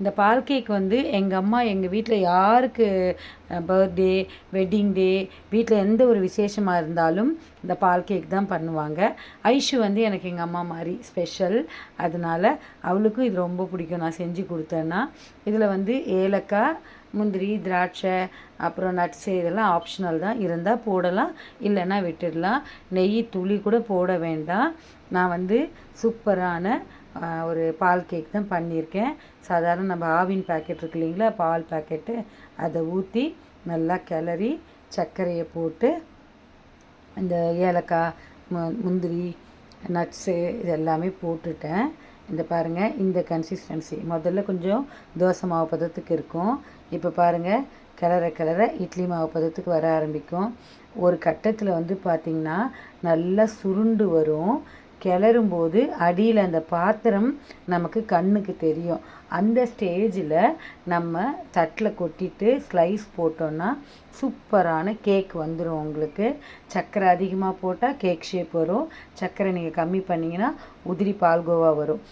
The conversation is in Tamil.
இந்த பால் கேக் வந்து எங்கள் அம்மா எங்கள் வீட்டில் யாருக்கு பர்த்டே வெட்டிங் டே வீட்டில் எந்த ஒரு விசேஷமாக இருந்தாலும் இந்த பால் கேக் தான் பண்ணுவாங்க. ஐஷு வந்து எனக்கு எங்கள் அம்மா மாதிரி ஸ்பெஷல் அதனால் அவளுக்கும் இது ரொம்ப பிடிக்கும். நான் செஞ்சு கொடுத்தேன்னா இதில் வந்து ஏலக்காய் முந்திரி திராட்சை அப்புறம் நட்ஸு இதெல்லாம் ஆப்ஷனல் தான். இருந்தால் போடலாம் இல்லைன்னா விட்டுடலாம். நெய் துளி கூட போட வேண்டாம். நான் வந்து சூப்பரான ஒரு பால் கேக் தான் பண்ணியிருக்கேன். சாதாரண நம்ம ஆவின் பாக்கெட் இருக்கு இல்லைங்களா பால் பாக்கெட்டு அதை ஊற்றி நல்லா கிளறி சர்க்கரையை போட்டு இந்த ஏலக்காய் முந்திரி நட்ஸு இது எல்லாமே போட்டுட்டேன். இந்த பாருங்கள் இந்த கன்சிஸ்டன்சி முதல்ல கொஞ்சம் தோசை மாவு பதத்துக்கு இருக்கும். இப்போ பாருங்கள் கிளற கிளற இட்லி மாவு பதத்துக்கு வர ஆரம்பிக்கும். ஒரு கட்டத்தில் வந்து பார்த்திங்கன்னா நல்லா சுருண்டு வரும். கிளறும்போது அடியில் அந்த பாத்திரம் நமக்கு கண்ணுக்கு தெரியும். அந்த ஸ்டேஜில் நம்ம தட்டில் கொட்டிட்டு ஸ்லைஸ் போட்டோன்னா சூப்பரான கேக் வந்துடும் உங்களுக்கு. சர்க்கரை அதிகமாக போட்டால் கேக் ஷேப் வரும். சர்க்கரை நீங்கள் கம்மி பண்ணிங்கன்னா உதிரி பால்கோவா வரும்.